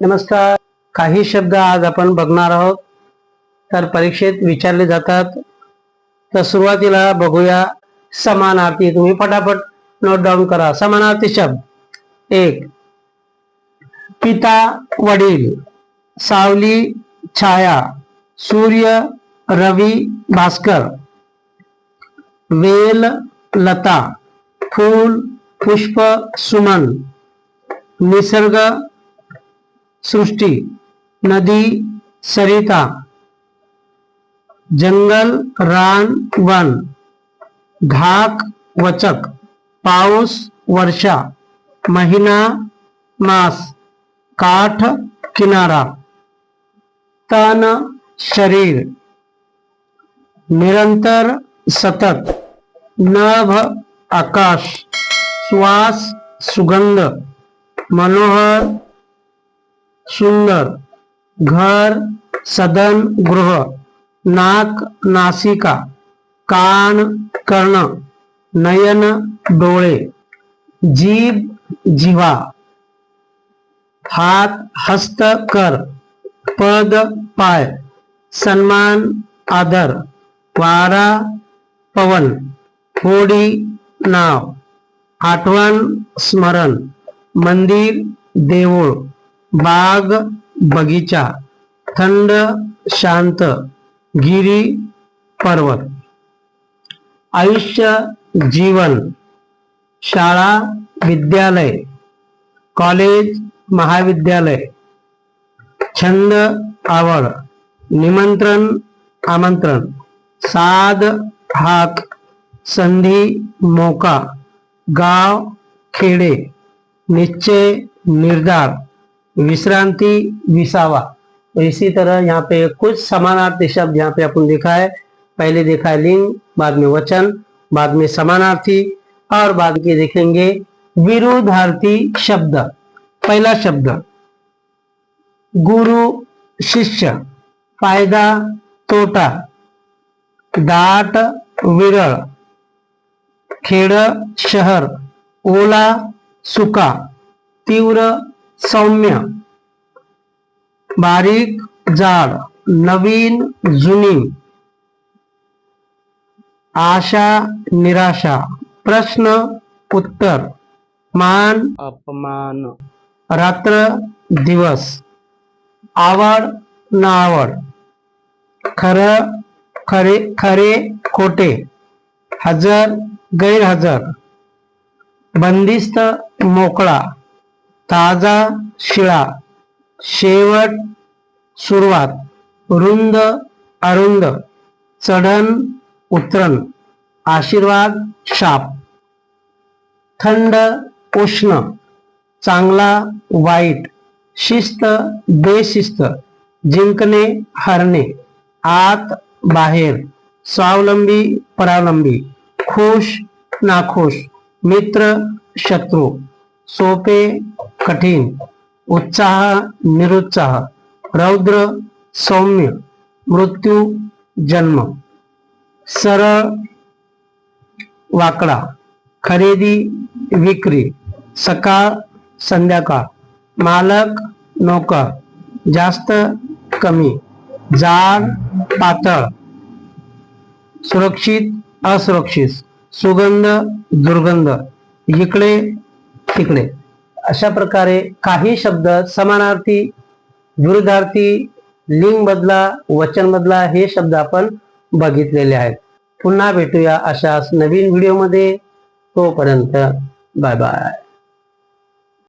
नमस्कार. काही शब्द आज आपण बघणार आहोत. तर परीक्षेत विचारले जातात. तर सुरुवातीला बघूया. समानार्थी तुम्ही पटापट नोट डाऊन करा. समानार्थी शब्द. एक. पिता वडील. सावली छाया. सूर्य रवी भास्कर. वेल लता. फूल पुष्प सुमन. निसर्ग सृष्टी, नदी, सरिता, जंगल, रान, वन, घाक, वचक पाऊस वर्षा, महीना, मास, काठ, किनारा, तन, शरीर, निरंतर सतत, नभ, आकाश, श्वास, सुगंध, मनोहर सुंदर। घर, सदन, गृह, नाक, नासिका, कान, कर्ण, नयन, डोळे जीभ जिव्हा हात, हस्त, कर, पद, पाय, सन्मान, आदर, वारा, पवन, होडी, नाव, आठवण, स्मरण, मंदिर, देऊळ। बाग बगीचा थंड शांत गिरी पर्वत. आयुष्य जीवन शाळा विद्यालय कॉलेज महाविद्यालय. छंद आवड निमंत्रण आमंत्रण. साध हाक संधी मोका गाव खेडे निश्चय निर्धार. विश्रांति विसावा। तो इसी तरह यहाँ पे कुछ समानार्थी शब्द यहाँ पे अपन देखा है। पहले देखा है लिंग, बाद में वचन, बाद में समानार्थी और बाद के देखेंगे विरुद्धार्थी शब्द। पहला शब्द, गुरु, शिष्य, फ़ायदा, तोटा दाट विरळ, खेड, शहर, ओला, सुका, तीव्र सौम्य. बारीक जाड नवीन जुनी. आशा निराशा. प्रश्न उत्तर. मान अपमान. रात्र दिवस. आवड नावड. खर खरे खरे खोटे. हजर गैरहजर. बंदिस्त मोकळा. ताजा शिळा. शेवट सुरुवात. रुंद अरुंद. चढण उतरण. आशीर्वाद शाप. थंड उष्ण. चांगला वाईट. शिस्त बेशिस्त. जिंकणे हरणे. आत बाहेर. स्वावलंबी परावलंबी. खुश नाखुश. मित्र शत्रू. सोपे कठीण उत्साह निरुत्साह रौद्र सौम्य मृत्यू जन्म सरळ वाकडा खरेदी विक्री सकाळ संध्याकाळ मालक नोकर जास्त कमी जाड पातळ सुरक्षित असुरक्षित सुगंध दुर्गंध इकडे तिकडे. अशा प्रकारे काही शब्द समानार्थी विरुद्धार्थी लिंग बदला वचन बदला हे शब्द आपण बघितलेले आहेत. पुन्हा भेटूया अशाच नवीन व्हिडिओमध्ये तोपर्यंत बाय बाय.